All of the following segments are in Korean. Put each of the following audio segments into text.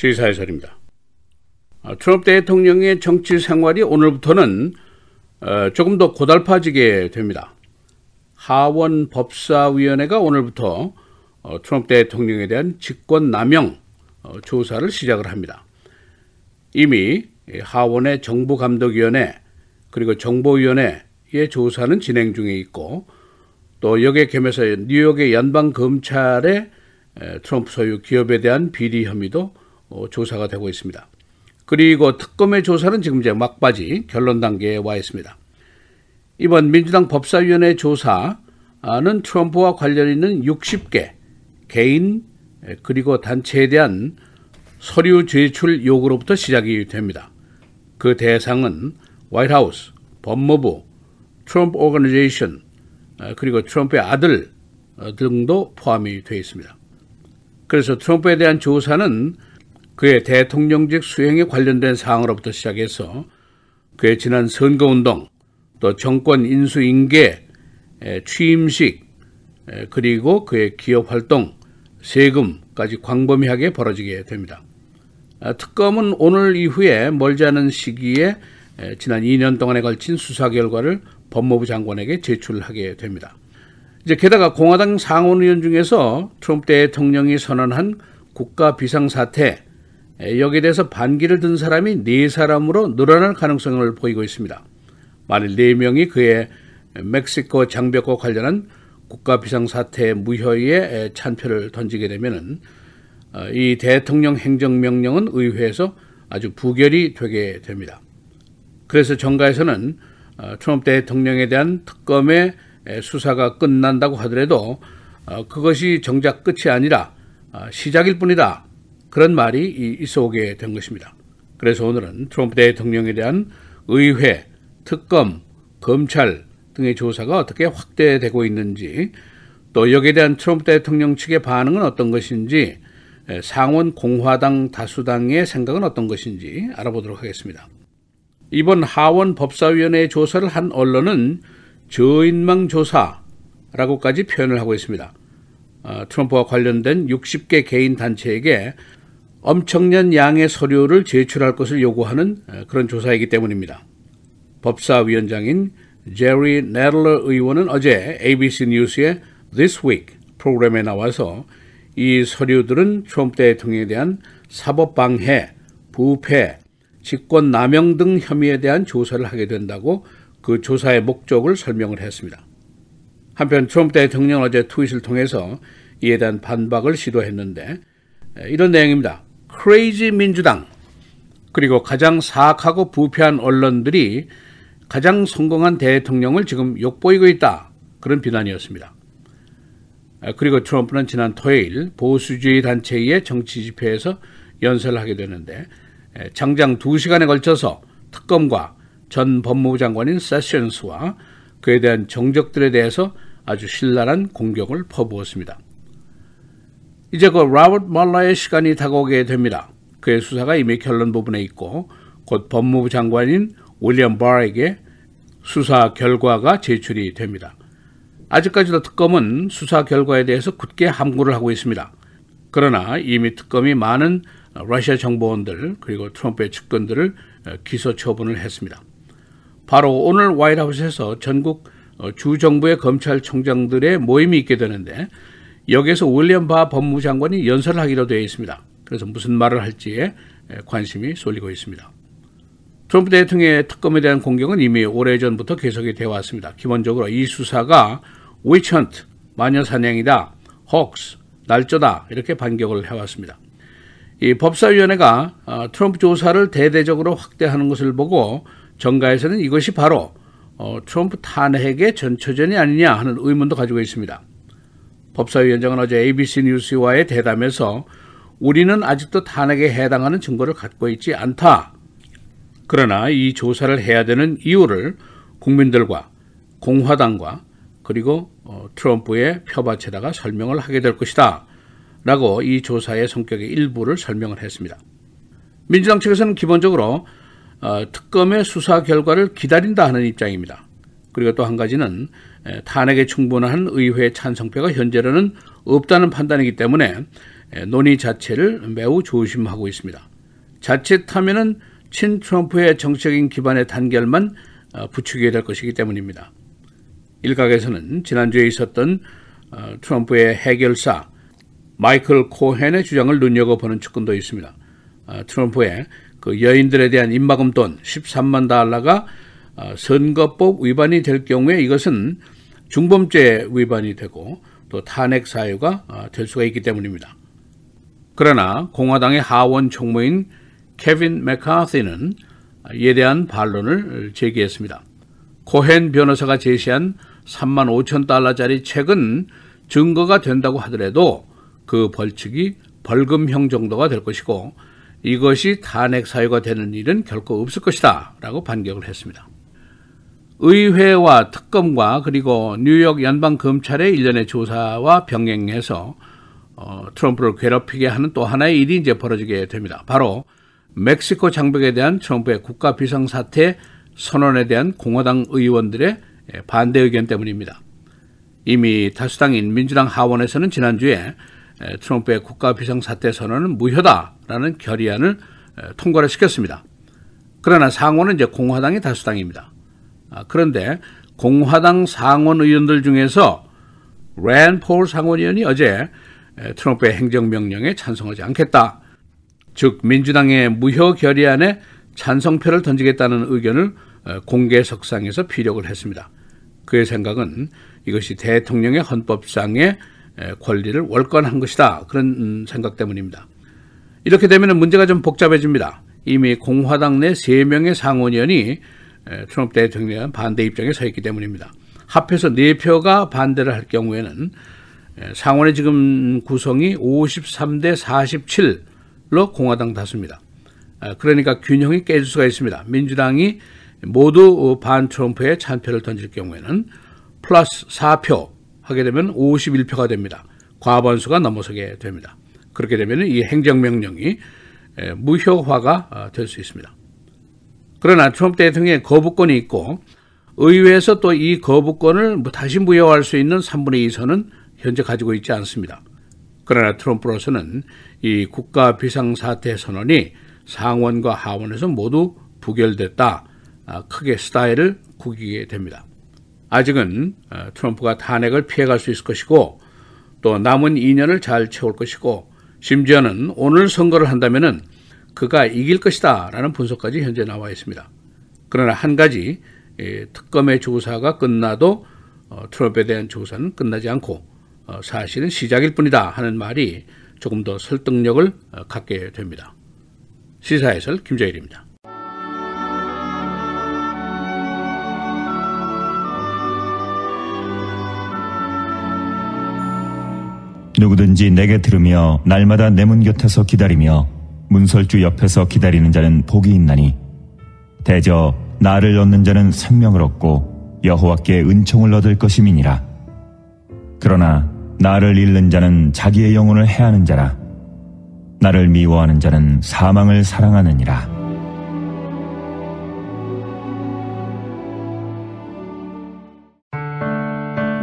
시사해설입니다. 아, 트럼프 대통령의 정치 생활이 오늘부터는 어, 조금 더 고달파지게 됩니다. 하원 법사위원회가 오늘부터 어, 트럼프 대통령에 대한 직권 남용 어, 조사를 시작을 합니다. 이미 하원의 정부감독위원회 그리고 정보위원회의 조사는 진행 중에 있고 또 여기에 겸해서 뉴욕의 연방검찰의 트럼프 소유 기업에 대한 비리 혐의도 조사가 되고 있습니다. 그리고 특검의 조사는 지금 이제 막바지 결론 단계에 와 있습니다. 이번 민주당 법사위원회 조사는 트럼프와 관련 있는 60개 개인 그리고 단체에 대한 서류 제출 요구로부터 시작이 됩니다. 그 대상은 화이트하우스, 법무부, 트럼프 오거니제이션 그리고 트럼프의 아들 등도 포함이 되어 있습니다. 그래서 트럼프에 대한 조사는 그의 대통령직 수행에 관련된 사항으로부터 시작해서 그의 지난 선거운동, 또 정권 인수인계, 취임식, 그리고 그의 기업 활동, 세금까지 광범위하게 벌어지게 됩니다. 아, 특검은 오늘 이후에 멀지 않은 시기에 지난 2년 동안에 걸친 수사 결과를 법무부 장관에게 제출하게 됩니다. 이제 게다가 공화당 상원 의원 중에서 트럼프 대통령이 선언한 국가 비상사태 여기에 대해서 반기를 든 사람이 네 사람으로 늘어날 가능성을 보이고 있습니다. 만일 네 명이 그의 멕시코 장벽과 관련한 국가 비상사태 무효에 찬표를 던지게 되면은 어, 이 대통령 행정명령은 의회에서 아주 부결이 되게 됩니다. 그래서 정가에서는 어, 트럼프 대통령에 대한 특검의 수사가 끝난다고 하더라도 어, 그것이 정작 끝이 아니라 시작일 뿐이다. 그런 말이 있어 오게 된 것입니다. 그래서 오늘은 트럼프 대통령에 대한 의회, 특검, 검찰 등의 조사가 어떻게 확대되고 있는지 또 여기에 대한 트럼프 대통령 측의 반응은 어떤 것인지 상원 공화당 다수당의 생각은 어떤 것인지 알아보도록 하겠습니다. 이번 하원 법사위원회 조사를 한 언론은 저인망 조사라고까지 표현을 하고 있습니다. 어, 트럼프와 관련된 60개 개인 단체에게 엄청난 양의 서류를 제출할 것을 요구하는 그런 조사이기 때문입니다. 법사위원장인 제리 네들러 의원은 어제 ABC 뉴스의 This Week 프로그램에 나와서 이 서류들은 트럼프 대통령에 대한 사법방해, 부패, 직권남용 등 혐의에 대한 조사를 하게 된다고 그 조사의 목적을 설명을 했습니다. 한편 트럼프 대통령 어제 트윗을 통해서 이에 대한 반박을 시도했는데 이런 내용입니다. 크레이지 민주당 그리고 가장 사악하고 부패한 언론들이 가장 성공한 대통령을 지금 욕보이고 있다. 그런 비난이었습니다. 그리고 트럼프는 지난 토요일 보수주의 단체의 정치 집회에서 연설을 하게 되는데 장장 2시간에 걸쳐서 특검과 전 법무부 장관인 세션스와 그에 대한 정적들에 대해서 아주 신랄한 공격을 퍼부었습니다. 이제 그 라버트 말라의 시간이 다가오게 됩니다. 그의 수사가 이미 결론 부분에 있고 곧 법무부 장관인 윌리엄 바에게 수사 결과가 제출이 됩니다. 아직까지도 특검은 수사 결과에 대해서 굳게 함구를 하고 있습니다. 그러나 이미 특검이 많은 러시아 정보원들 그리고 트럼프의 측근들을 기소 처분을 했습니다. 바로 오늘 화이트하우스에서 전국 주정부의 검찰총장들의 모임이 있게 되는데 여기에서 윌리엄 바 법무부 장관이 연설을 하기로 되어 있습니다. 그래서 무슨 말을 할지에 관심이 쏠리고 있습니다. 트럼프 대통령의 특검에 대한 공격은 이미 오래전부터 계속이 되어 왔습니다. 기본적으로 이 수사가 위치헌트, 마녀 사냥이다, 혹스, 날조다 이렇게 반격을 해왔습니다. 이 법사위원회가 어, 트럼프 조사를 대대적으로 확대하는 것을 보고 정가에서는 이것이 바로 어, 트럼프 탄핵의 전초전이 아니냐 하는 의문도 가지고 있습니다. 법사위원장은 어제 ABC 뉴스와의 대담에서 우리는 아직도 탄핵에 해당하는 증거를 갖고 있지 않다. 그러나 이 조사를 해야 되는 이유를 국민들과 공화당과 그리고 어, 트럼프의 표밭에다가 설명을 하게 될 것이다. 라고 이 조사의 성격의 일부를 설명을 했습니다. 민주당 측에서는 기본적으로 어, 특검의 수사 결과를 기다린다 하는 입장입니다. 그리고 또 한 가지는 탄핵에 충분한 의회 찬성표가 현재로는 없다는 판단이기 때문에 논의 자체를 매우 조심하고 있습니다. 자칫하면은 친 트럼프의 정치적인 기반의 단결만 어, 부추기게 될 것이기 때문입니다. 일각에서는 지난주에 있었던 어, 트럼프의 해결사 마이클 코헨의 주장을 눈여겨보는 측근도 있습니다. 어, 트럼프의 그 여인들에 대한 입막음 돈 13만 달러가 선거법 위반이 될 경우에 이것은 중범죄 위반이 되고 또 탄핵 사유가 될 수가 있기 때문입니다. 그러나 공화당의 하원 총무인 케빈 맥카시는 이에 대한 반론을 제기했습니다. 코헨 변호사가 제시한 3만 5천 달러짜리 책은 증거가 된다고 하더라도 그 벌칙이 벌금형 정도가 될 것이고 이것이 탄핵 사유가 되는 일은 결코 없을 것이다 라고 반격을 했습니다. 의회와 특검과 그리고 뉴욕 연방 검찰의 일련의 조사와 병행해서 어, 트럼프를 괴롭히게 하는 또 하나의 일이 이제 벌어지게 됩니다. 바로 멕시코 장벽에 대한 트럼프의 국가 비상 사태 선언에 대한 공화당 의원들의 반대 의견 때문입니다. 이미 다수당인 민주당 하원에서는 지난주에 트럼프의 국가 비상 사태 선언은 무효다라는 결의안을 통과를 시켰습니다. 그러나 상원은 이제 공화당이 다수당입니다. 아, 그런데 공화당 상원 의원들 중에서 랜폴 상원의원이 어제 트럼프의 행정명령에 찬성하지 않겠다. 즉 민주당의 무효 결의안에 찬성표를 던지겠다는 의견을 공개석상에서 피력을 했습니다. 그의 생각은 이것이 대통령의 헌법상의 권리를 월권한 것이다. 그런 음, 생각 때문입니다. 이렇게 되면 문제가 좀 복잡해집니다. 이미 공화당 내 3명의 상원의원이 트럼프 대통령의 반대 입장에 서 있기 때문입니다. 합해서 4표가 반대를 할 경우에는 상원의 지금 구성이 53대 47로 공화당 다수입니다. 아, 그러니까 균형이 깨질 수가 있습니다. 민주당이 모두 반 트럼프에 찬표를 던질 경우에는 플러스 4표 하게 되면 51표가 됩니다. 과반수가 넘어서게 됩니다. 그렇게 되면 이 행정명령이 무효화가 아, 될수 있습니다. 그러나 트럼프 대통령의 거부권이 있고 의회에서 또 이 거부권을 뭐 다시 무효화할 수 있는 3분의 2선은 현재 가지고 있지 않습니다. 그러나 트럼프로서는 이 국가 비상사태 선언이 상원과 하원에서 모두 부결됐다. 아, 크게 스타일을 구기게 됩니다. 아직은 어, 트럼프가 탄핵을 피해갈 수 있을 것이고 또 남은 2년을 잘 채울 것이고 심지어는 오늘 선거를 한다면 그가 이길 것이다 라는 분석까지 현재 나와 있습니다. 그러나 한 가지 특검의 조사가 끝나도 어, 트럼프에 대한 조사는 끝나지 않고 어, 사실은 시작일 뿐이다 하는 말이 조금 더 설득력을 어, 갖게 됩니다. 시사해설 김재일입니다. 누구든지 내게 들으며 날마다 내 문 곁에서 기다리며 문설주 옆에서 기다리는 자는 복이 있나니 대저 나를 얻는 자는 생명을 얻고 여호와께 은총을 얻을 것임이니라. 그러나 나를 잃는 자는 자기의 영혼을 해하는 자라. 나를 미워하는 자는 사망을 사랑하느니라.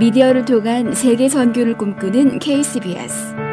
미디어를 통한 세계 선교를 꿈꾸는 KCBS.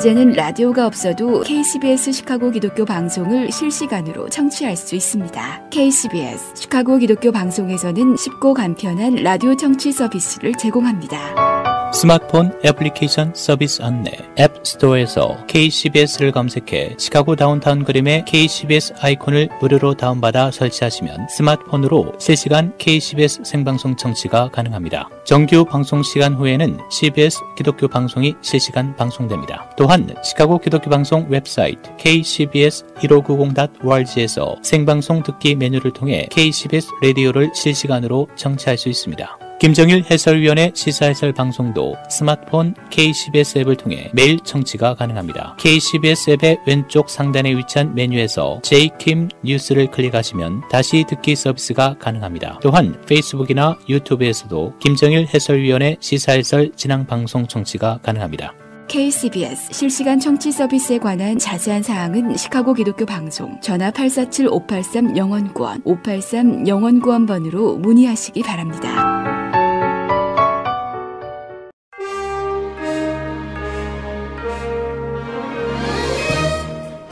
이제는 라디오가 없어도 KCBS 시카고 기독교 방송을 실시간으로 청취할 수 있습니다. KCBS 시카고 기독교 방송에서는 쉽고 간편한 라디오 청취 서비스를 제공합니다. 스마트폰 애플리케이션 서비스 안내 앱 스토어에서 KCBS를 검색해 시카고 다운타운 그림의 KCBS 아이콘을 무료로 다운받아 설치하시면 스마트폰으로 실시간 KCBS 생방송 청취가 가능합니다. 정규 방송 시간 후에는 CBS 기독교 방송이 실시간 방송됩니다. 또한 시카고 기독교 방송 웹사이트 kcbs1590.org에서 생방송 듣기 메뉴를 통해 KCBS 라디오를 실시간으로 청취할 수 있습니다. 김정일 해설위원의 시사해설 방송도 스마트폰 KCBS 앱을 통해 매일 청취가 가능합니다. KCBS 앱의 왼쪽 상단에 위치한 메뉴에서 JKIM 뉴스를 클릭하시면 다시 듣기 서비스가 가능합니다. 또한 페이스북이나 유튜브에서도 김정일 해설위원의 시사해설 진행 방송 청취가 가능합니다. KCBS 실시간 청취 서비스에 관한 자세한 사항은 시카고 기독교 방송 전화 847-583-영원구원 583-영원구원번으로 문의하시기 바랍니다.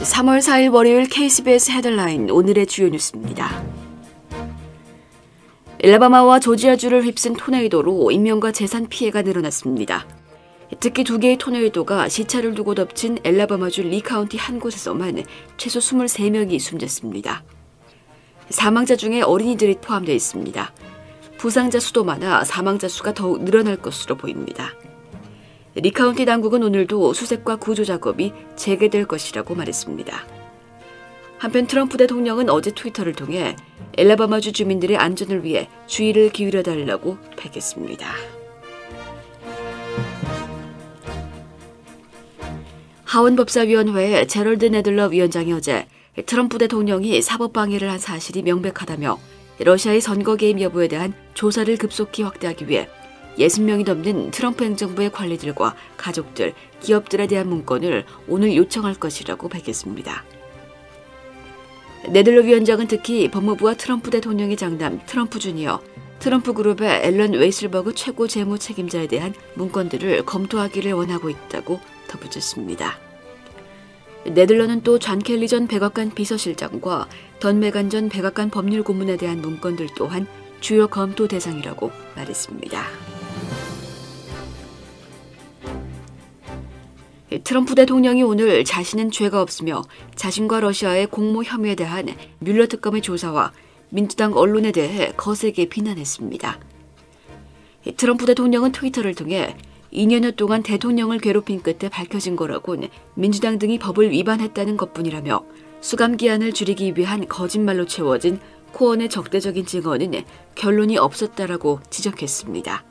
(3월 4일) 월요일 KCBS 헤드라인 오늘의 주요 뉴스입니다. 엘라바마와 조지아주를 휩쓴 토네이도로 인명과 재산 피해가 늘어났습니다. 특히 두 개의 토네이도가 시차를 두고 덮친 엘라바마주 리 카운티 한 곳에서만 최소 23명이 숨졌습니다. 사망자 중에 어린이들이 포함되어 있습니다. 부상자 수도 많아 사망자 수가 더욱 늘어날 것으로 보입니다. 리 카운티 당국은 오늘도 수색과 구조 작업이 재개될 것이라고 말했습니다. 한편 트럼프 대통령은 어제 트위터를 통해 엘라바마주 주민들의 안전을 위해 주의를 기울여 달라고 밝혔습니다. 하원법사위원회의 제럴드 네들러 위원장이 어제 트럼프 대통령이 사법 방해를 한 사실이 명백하다며 러시아의 선거 개입 여부에 대한 조사를 급속히 확대하기 위해 60명이 넘는 트럼프 행정부의 관리들과 가족들, 기업들에 대한 문건을 오늘 요청할 것이라고 밝혔습니다. 네들러 위원장은 특히 법무부와 트럼프 대통령의 장남 트럼프 주니어, 트럼프 그룹의 앨런 웨이슬버그 최고 재무 책임자에 대한 문건들을 검토하기를 원하고 있다고 덧붙였습니다. 네들러는 또 존 켈리 전 백악관 비서실장과 던 메간 전 백악관 법률 고문에 대한 문건들 또한 주요 검토 대상이라고 말했습니다. 트럼프 대통령이 오늘 자신은 죄가 없으며 자신과 러시아의 공모 혐의에 대한 뮬러 특검의 조사와 민주당 언론에 대해 거세게 비난했습니다. 트럼프 대통령은 트위터를 통해 2년여 동안 대통령을 괴롭힌 끝에 밝혀진 거라곤 민주당 등이 법을 위반했다는 것뿐이라며 수감 기한을 줄이기 위한 거짓말로 채워진 코언의 적대적인 증언은 결론이 없었다라고 지적했습니다.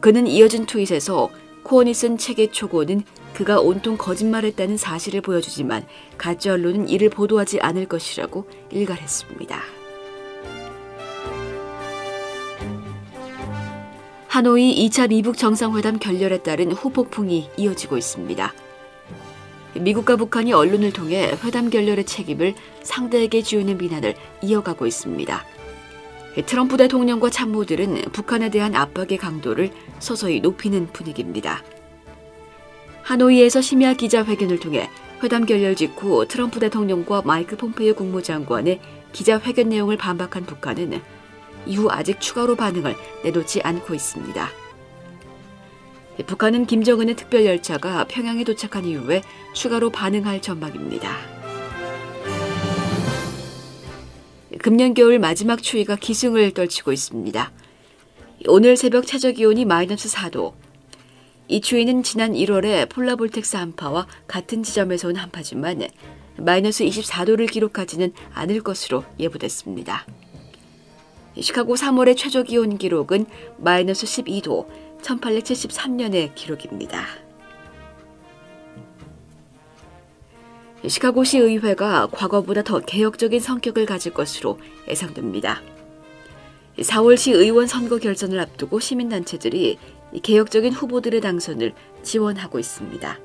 그는 이어진 트윗에서 코언이 쓴 책의 초고는 그가 온통 거짓말했다는 사실을 보여주지만 가짜 언론은 이를 보도하지 않을 것이라고 일갈했습니다. 하노이 2차 미북 정상회담 결렬에 따른 후폭풍이 이어지고 있습니다. 미국과 북한이 언론을 통해 회담 결렬의 책임을 상대에게 지우는 비난을 이어가고 있습니다. 트럼프 대통령과 참모들은 북한에 대한 압박의 강도를 서서히 높이는 분위기입니다. 하노이에서 심야 기자회견을 통해 회담 결렬 직후 트럼프 대통령과 마이크 폼페이오 국무장관의 기자회견 내용을 반박한 북한은 이후 아직 추가로 반응을 내놓지 않고 있습니다. 북한은 김정은의 특별 열차가 평양에 도착한 이후에 추가로 반응할 전망입니다. 금년 겨울 마지막 추위가 기승을 떨치고 있습니다. 오늘 새벽 최저 기온이 마이너스 4도. 이 추위는 지난 1월에 폴라볼텍스 한파와 같은 지점에서 온 한파지만 마이너스 24도를 기록하지는 않을 것으로 예보됐습니다. 시카고 3월의 최저 기온 기록은 마이너스 12도, 1873년의 기록입니다. 시카고시 의회가 과거보다 더 개혁적인 성격을 가질 것으로 예상됩니다. 4월시 의원 선거 결선을 앞두고 시민단체들이 개혁적인 후보들의 당선을 지원하고 있습니다.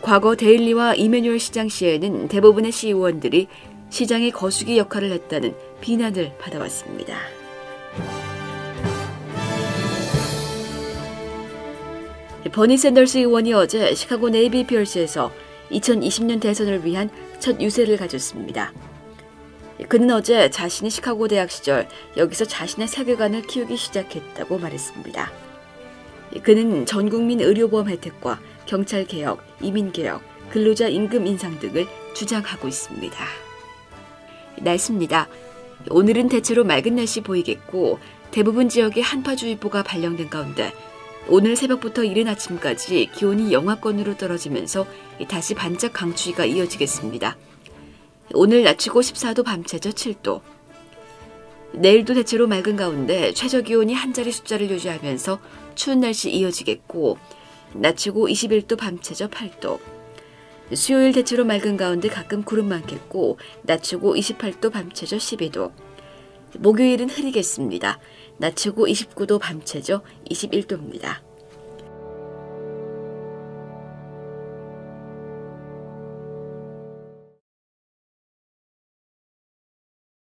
과거 데일리와 이메뉴얼 시장 시에는 대부분의 시의원들이 시장의 거수기 역할을 했다는 비난을 받아왔습니다. 버니 샌더스 의원이 어제 시카고 네이비 피어스에서 2020년 대선을 위한 첫 유세를 가졌습니다. 그는 어제 자신이 시카고 대학 시절 여기서 자신의 세계관을 키우기 시작했다고 말했습니다. 그는 전 국민 의료보험 혜택과 경찰 개혁, 이민 개혁, 근로자 임금 인상 등을 주장하고 있습니다. 날씨입니다. 오늘은 대체로 맑은 날씨 보이겠고 대부분 지역에 한파주의보가 발령된 가운데 오늘 새벽부터 이른 아침까지 기온이 영하권으로 떨어지면서 다시 반짝 강추위가 이어지겠습니다. 오늘 낮추고 14도 밤 최저 7도. 내일도 대체로 맑은 가운데 최저 기온이 한 자리 숫자를 유지하면서 추운 날씨 이어지겠고 낮이고 21도 밤 최저 8도. 수요일 대체로 맑은 가운데 가끔 구름 많겠고 낮이고 28도 밤 최저 12도. 목요일은 흐리겠습니다. 낮이고 29도 밤 최저 21도입니다.